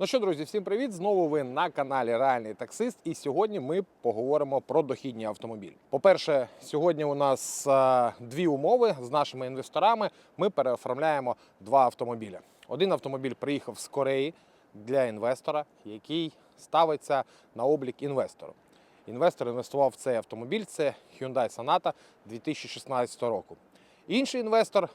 Ну що, друзі, всім привіт! Знову ви на каналі Реальний таксист. І сьогодні ми поговоримо про дохідні автомобілі. По-перше, сьогодні у нас е, дві умови з нашими інвесторами. Ми переоформляємо два автомобіля. Один автомобіль приїхав з Кореї для інвестора, який ставиться на облік інвестору. Інвестор інвестував в цей автомобіль. Це Hyundai Sonata 2016 року. Інший інвестор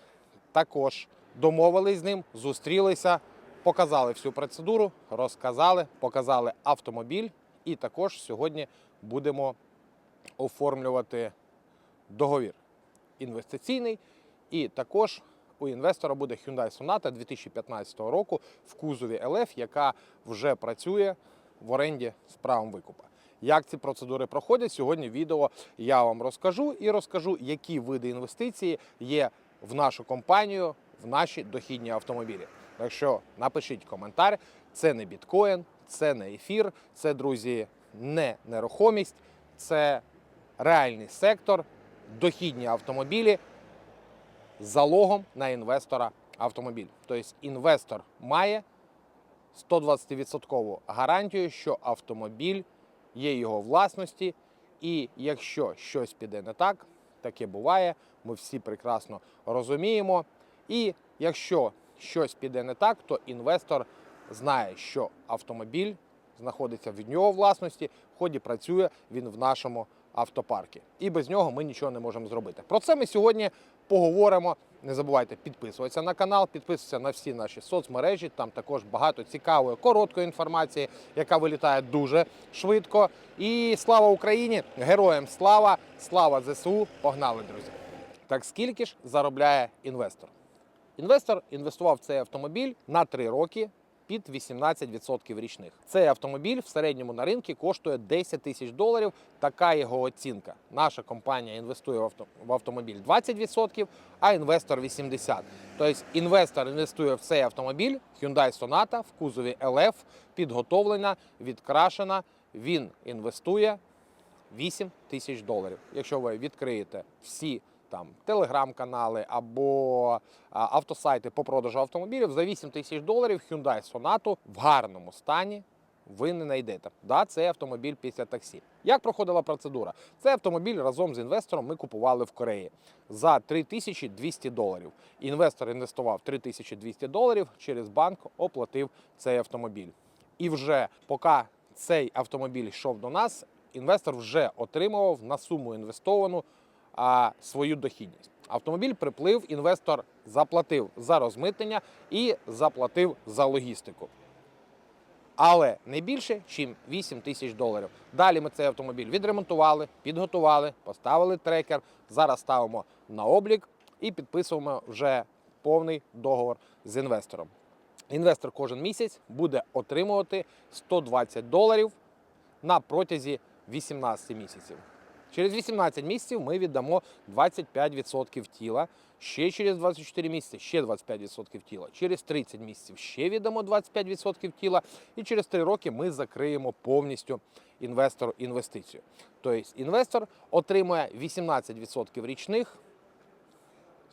також домовились з ним, зустрілися, показали всю процедуру, розказали, показали автомобіль. І також сьогодні будемо оформлювати договір інвестиційний. І також у інвестора буде Hyundai Sonata 2015 року в кузові LF, яка вже працює в оренді з правом викупа. Як ці процедури проходять, сьогодні відео я вам розкажу і розкажу, які види інвестиції є в нашу компанію, в наші дохідні автомобілі. Так що напишіть коментар, це не біткоін, це не ефір, це, друзі, не нерухомість, це реальний сектор, дохідні автомобілі з залогом на інвестора автомобіль. Тобто інвестор має 120% гарантію, що автомобіль є його власності, і якщо щось піде не так, таке буває, ми всі прекрасно розуміємо. І якщо щось піде не так, то інвестор знає, що автомобіль знаходиться в нього власності, в ході працює він в нашому автопарку. І без нього ми нічого не можемо зробити. Про це ми сьогодні поговоримо. Не забувайте підписуватися на канал, підписуватися на всі наші соцмережі. Там також багато цікавої, короткої інформації, яка вилітає дуже швидко. І слава Україні! Героям слава! Слава ЗСУ! Погнали, друзі! Так скільки ж заробляє інвестор? Інвестор інвестував в цей автомобіль на 3 роки під 18% річних. Цей автомобіль в середньому на ринку коштує 10 тисяч доларів. Така його оцінка. Наша компанія інвестує в, авто, в автомобіль 20%, а інвестор 80%. Тобто інвестор інвестує в цей автомобіль Hyundai Sonata в кузові LF, підготовлена, відкрашена. Він інвестує 8 тисяч доларів. Якщо ви відкриєте всі там телеграм-канали або автосайти по продажу автомобілів за 8 тисяч доларів Hyundai Sonata в гарному стані ви не знайдете. Да, це автомобіль після таксі. Як проходила процедура? Цей автомобіль разом з інвестором ми купували в Кореї за 3200 доларів. Інвестор інвестував 3200 доларів, через банк оплатив цей автомобіль. І вже поки цей автомобіль йшов до нас, інвестор вже отримував на суму інвестовану а, свою дохідність. Автомобіль приплив, інвестор заплатив за розмитнення і заплатив за логістику. Але не більше, ніж 8 тисяч доларів. Далі ми цей автомобіль відремонтували, підготували, поставили трекер. Зараз ставимо на облік і підписуємо вже повний договор з інвестором. Інвестор кожен місяць буде отримувати 120 доларів на протязі 18 місяців. Через 18 місяців ми віддамо 25% тіла. Ще через 24 місяці ще 25% тіла. Через 30 місяців ще віддамо 25% тіла. І через 3 роки ми закриємо повністю інвестору інвестицію. Тобто інвестор отримує 18% річних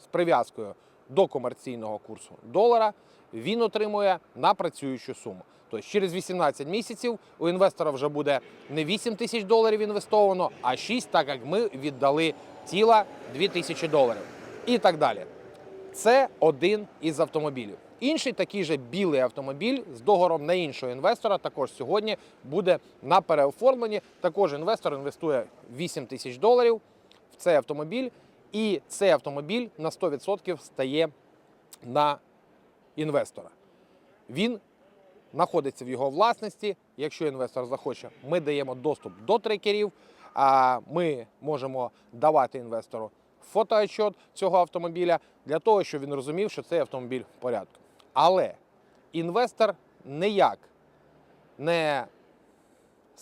з прив'язкою до комерційного курсу долара. Він отримує на працюючу суму. Тобто через 18 місяців у інвестора вже буде не 8 тисяч доларів інвестовано, а 6, так як ми віддали тіла 2 тисячі доларів. І так далі. Це один із автомобілів. Інший такий же білий автомобіль з договором на іншого інвестора також сьогодні буде на переоформленні. Також інвестор інвестує 8 тисяч доларів в цей автомобіль, і цей автомобіль на 100% стає на інвестора. Він знаходиться в його власності. Якщо інвестор захоче, ми даємо доступ до трекерів. А ми можемо давати інвестору фотоотчет цього автомобіля для того, щоб він розумів, що цей автомобіль в порядку. Але інвестор ніяк не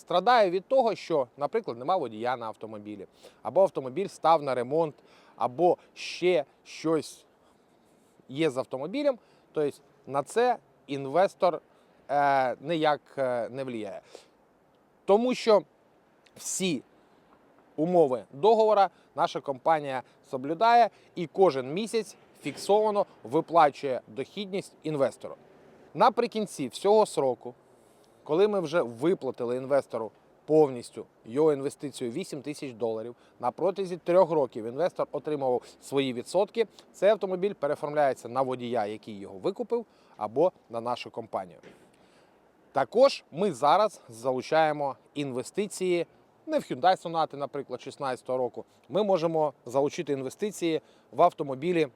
страдає від того, що, наприклад, нема водія на автомобілі, або автомобіль став на ремонт, або ще щось є з автомобілем. Тобто на це інвестор е, ніяк е, не впливає. Тому що всі умови договора наша компанія соблюдає і кожен місяць фіксовано виплачує дохідність інвестору. Наприкінці всього сроку, коли ми вже виплатили інвестору повністю його інвестицію 8 тисяч доларів, на протязі трьох років інвестор отримував свої відсотки. Цей автомобіль переформляється на водія, який його викупив, або на нашу компанію. Також ми зараз залучаємо інвестиції не в Hyundai Sonata, наприклад, 2016 року. Ми можемо залучити інвестиції в автомобілі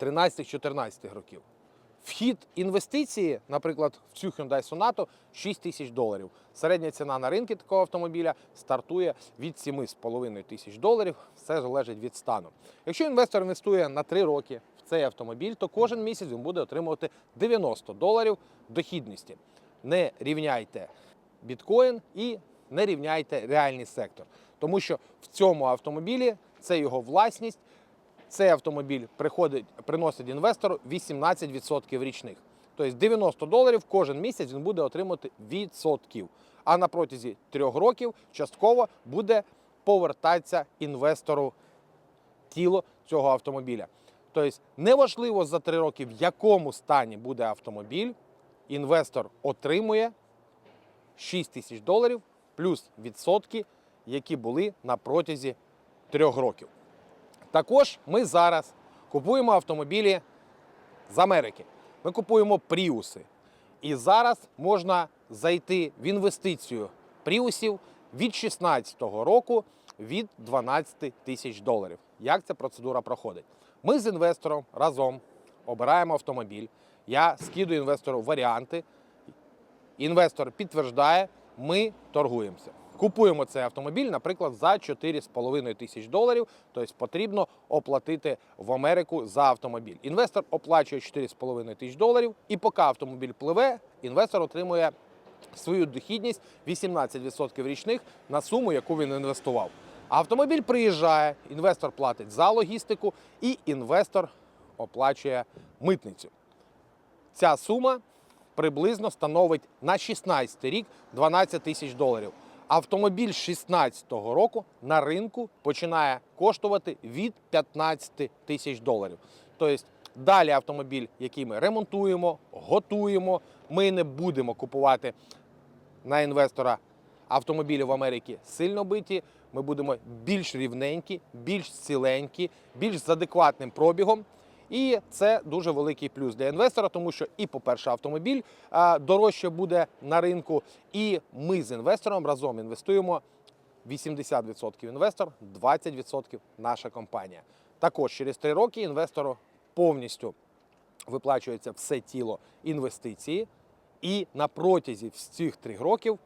13-14 років. Вхід інвестиції, наприклад, в цю Hyundai Sonata 6 тисяч доларів. Середня ціна на ринку такого автомобіля стартує від 7,5 тисяч доларів. Все залежить від стану. Якщо інвестор інвестує на 3 роки в цей автомобіль, то кожен місяць він буде отримувати 90 доларів дохідності. Не рівняйте біткоін і не рівняйте реальний сектор. Тому що в цьому автомобілі це його власність. Цей автомобіль приходить, приносить інвестору 18% річних. Тобто 90 доларів кожен місяць він буде отримувати відсотків. А на протязі трьох років частково буде повертатися інвестору тіло цього автомобіля. Тобто неважливо за три роки, в якому стані буде автомобіль, інвестор отримує 6 тисяч доларів плюс відсотки, які були на протязі трьох років. Також ми зараз купуємо автомобілі з Америки. Ми купуємо пріуси. І зараз можна зайти в інвестицію пріусів від 2016 року від 12 тисяч доларів. Як ця процедура проходить? Ми з інвестором разом обираємо автомобіль. Я скидую інвестору варіанти. Інвестор підтверждає, ми торгуємося. Купуємо цей автомобіль, наприклад, за 4,5 тисяч доларів. Тобто потрібно оплатити в Америку за автомобіль. Інвестор оплачує 4,5 тисяч доларів, і поки автомобіль пливе, інвестор отримує свою дохідність 18% річних на суму, яку він інвестував. Автомобіль приїжджає, інвестор платить за логістику, і інвестор оплачує митницю. Ця сума приблизно становить на 16 рік 12 тисяч доларів. Автомобіль 16 року на ринку починає коштувати від 15 тисяч доларів. Тобто далі автомобіль, який ми ремонтуємо, готуємо, ми не будемо купувати на інвестора автомобілі в Америці сильно биті. Ми будемо більш рівненькі, більш ціленькі, більш з адекватним пробігом. І це дуже великий плюс для інвестора, тому що і, по-перше, автомобіль дорожче буде на ринку, і ми з інвестором разом інвестуємо 80% інвестор, 20% наша компанія. Також через 3 роки інвестору повністю виплачується все тіло інвестиції, і на протязі цих 3 років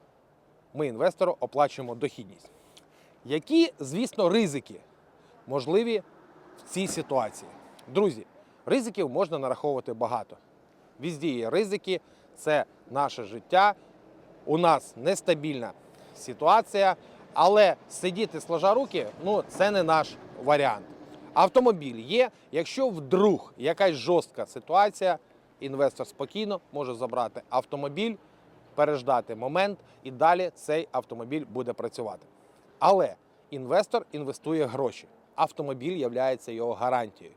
ми інвестору оплачуємо дохідність. Які, звісно, ризики можливі в цій ситуації? Друзі, ризиків можна нараховувати багато. Візді є ризики, це наше життя. У нас нестабільна ситуація, але сидіти сложа руки ну, це не наш варіант. Автомобіль є. Якщо вдруг якась жорстка ситуація, інвестор спокійно може забрати автомобіль, переждати момент і далі цей автомобіль буде працювати. Але інвестор інвестує гроші. Автомобіль є його гарантією.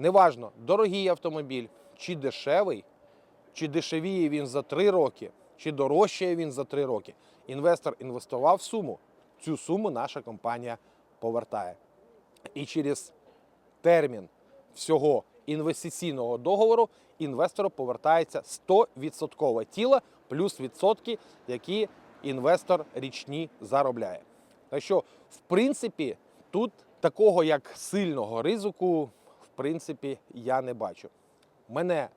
Неважно, дорогий автомобіль чи дешевий, чи дешевіє він за 3 роки, чи дорожчає він за 3 роки. Інвестор інвестував суму. Цю суму наша компанія повертає. І через термін всього інвестиційного договору інвестору повертається 100% тіло плюс відсотки, які інвестор річні заробляє. Так що, в принципі, тут такого як сильного ризику, принципі, я не бачу. Мене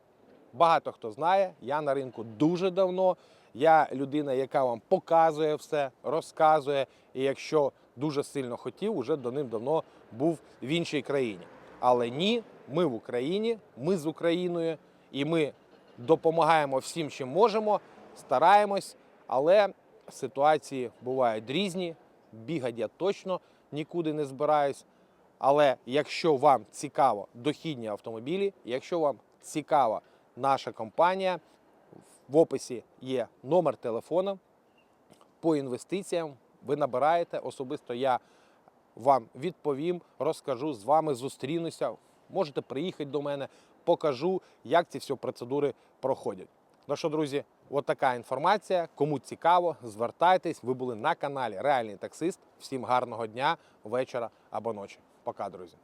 багато хто знає, я на ринку дуже давно. Я людина, яка вам показує все, розказує. І якщо дуже сильно хотів, уже давним-давно був в іншій країні. Але ні, ми в Україні, ми з Україною, і ми допомагаємо всім, чим можемо, стараємось, але ситуації бувають різні. Бігати я точно нікуди не збираюсь. Але якщо вам цікаво дохідні автомобілі, якщо вам цікава наша компанія, в описі є номер телефона по інвестиціям. Ви набираєте особисто я вам відповім, розкажу з вами, зустрінуся. Можете приїхати до мене, покажу, як ці всі процедури проходять. Ну що, друзі, от така інформація. Кому цікаво, звертайтесь. Ви були на каналі Реальний таксист. Всім гарного дня, вечора або ночі. Пока, друзі.